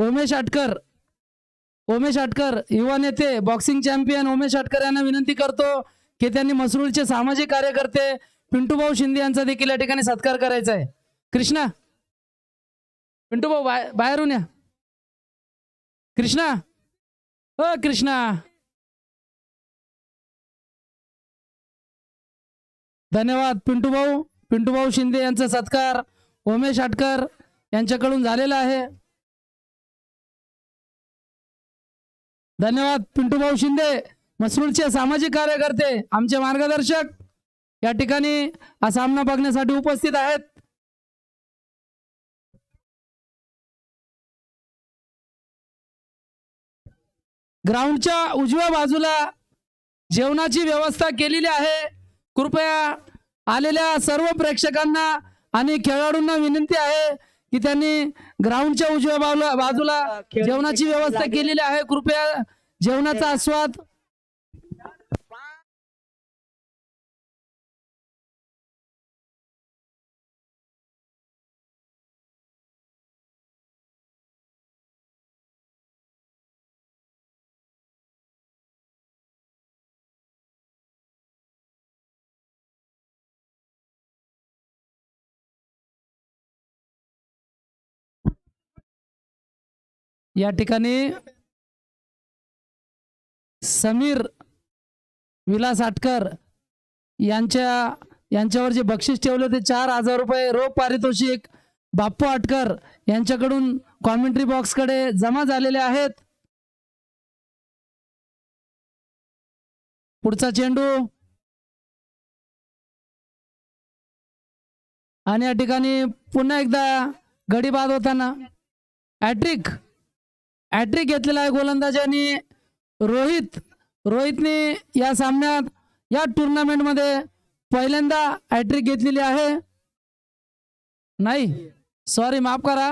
उमेश आटकर. उमेश आटकर युवा नेते boxing champion Umesh Atkar यांना विनंती करतो की त्यांनी मसरूळचे सामाजिक कार्यकर्ते पिंटूभाऊ शिंदे यांचा देखील या ठिकाणी सत्कार करायचा आहे. कृष्णा. पिंटूभाऊ बाहेर बाहेरून या. कृष्णा. हो कृष्णा. धन्यवाद पिंटू भाऊ पिंटू भाऊ शिंदे यांचा सत्कार उमेश आटकर यांच्याकडून झालेला आहे. धन्यवाद पिंटू भाऊ शिंदे. मसरूळचे सामाजिक कार्यकर्ते आमचे मार्गदर्शक या ठिकाणी हा सामना बघण्यासाठी उपस्थित आहेत. ग्राउंडच्या उजव्या बाजूला जेवणाची व्यवस्था केलेली आहे. कृपया आलेल्या सर्व प्रेक्षकांना आणि खेळाडूंना विनंती आहे. की त्यांनी ग्राउंडच्या उजव्या बाजूला बाजूला जेवणाची व्यवस्था केलेली आहे. कृपया जेवणाचा आस्वाद या ठिकाणी समीर विलास आटकर यांच्या यांच्यावर जे बक्षीस ठेवले होते चार हजार रुपये रोख पारितोषिक. बाप्पू आटकर यांच्याकडून कॉमेंट्री बॉक्सकडे जमा झालेले आहेत. पुढचा चेंडू. आणि या ठिकाणी पुन्हा एकदा गडी बाद होताना. ॲट्रिक हॅट्रिक घेतलेला आहे गोलंदाजांनी रोहित रोहितने या सामन्यात या टुर्नामेंटमध्ये पहिल्यांदा हॅट्रिक घेतलेली आहे. नाही सॉरी माफ करा.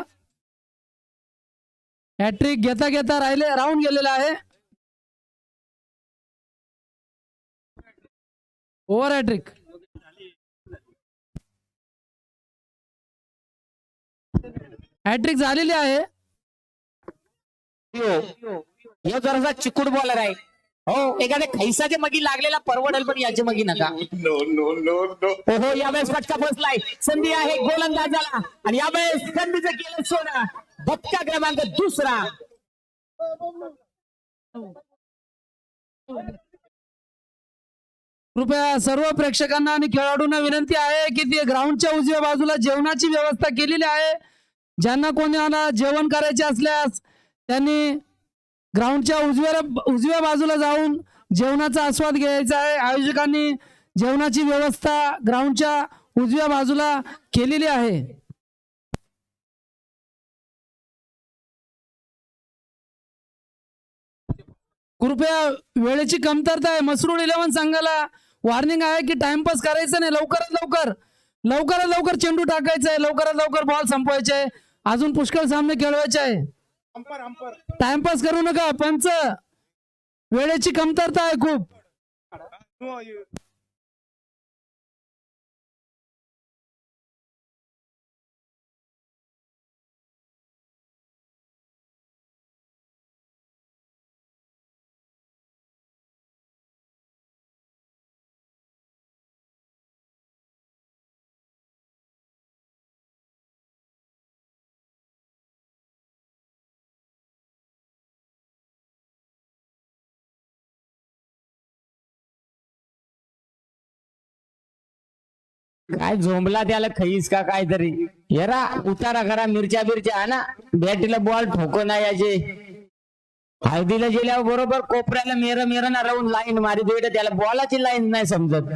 हॅट्रिक घेता घेता राहिले राहून गेलेला आहे. ओव्हर हॅट्रिक हॅट्रिक झालेली आहे. हे जरासा चिकूट बॉलर आहे. हो एखाद्या खैसाच्या मगी लागलेला परवडेल पण याच्या मगी नका. ओहो यावेळेस फटका बसलाय. संधी आहे गोलंदाजाला. आणि यावेळेस संधीचं केलं सोनं. धक्का क्रमांक दुसरा. कृपया सर्व प्रेक्षकांना आणि खेळाडूंना विनंती आहे की ते ग्राउंडच्या उजव्या बाजूला जेवणाची व्यवस्था केलेली आहे. ज्यांना कोणाला जेवण करायचे असल्यास त्यांनी ग्राउंडच्या उजव्या उजव्या बाजूला जाऊन जेवणाचा आस्वाद घ्यायचा आहे. आयोजकांनी जेवणाची व्यवस्था ग्राउंडच्या उजव्या बाजूला केलेली आहे. कृपया वेळेची कमतरता आहे. मसरूळ इलेव्हन संघाला वॉर्निंग आहे की टाइमपास करायचं नाही. लवकरात लवकर लवकरात लवकर चेंडू टाकायचा आहे. लवकरात लवकर बॉल संपवायचा आहे. अजून पुष्कळ सामने खेळवायचे आहे. टाइमपास करू नका पंच. वेळेची कमतरता आहे खूप. काय झोंबला त्याला खईस का काहीतरी? हेरा उतारा करा मिरच्या बिरच्या ना? बॅटीला बॉल ठोको ना याचे. हळदीला गेल्यावर बरोबर कोपऱ्याला मेर मेर ना राहून लाईन मारी देत त्याला बॉलाची लाईन नाही समजत.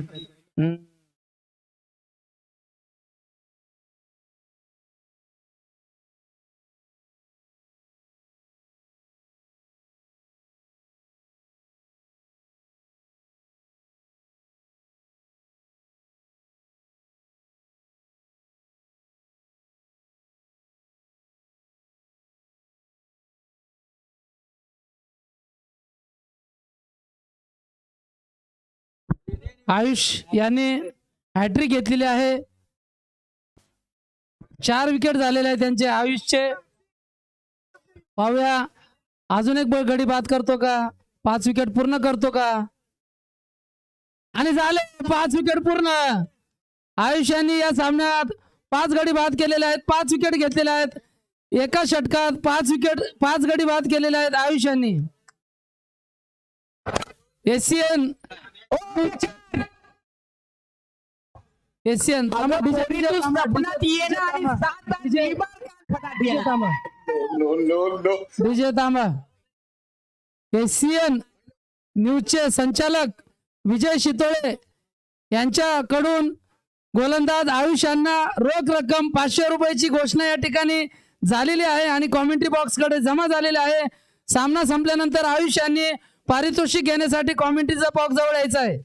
आयुष याने हॅट्रिक घेतलेली आहे. चार विकेट झालेले आहे त्यांचे आयुषचे. पाहूया. अजून एक बळगडी बाद करतो का? पाच विकेट पूर्ण करतो का? आणि झाले पाच विकेट पूर्ण. आयुष्याने या सामन्यात पाच गडी बाद केलेले आहेत. पाच विकेट घेतलेले आहेत. एका षटकात पाच विकेट पाच गडी बाद केलेले आहेत आयुष्याने एशियन DJ थांबा एशियन न्यूजचे संचालक विजय शितोळे यांच्याकडून गोलंदाज आयुष यांना रोख रक्कम पाचशे रुपयाची घोषणा या ठिकाणी झालेली आहे आणि कॉमेंट्री बॉक्सकडे जमा झालेली आहे. सामना संपल्यानंतर आयुष यांनी पारितोषिक घेण्यासाठी कॉमेंट्रीचा बॉक्स जवळ यायचा आहे.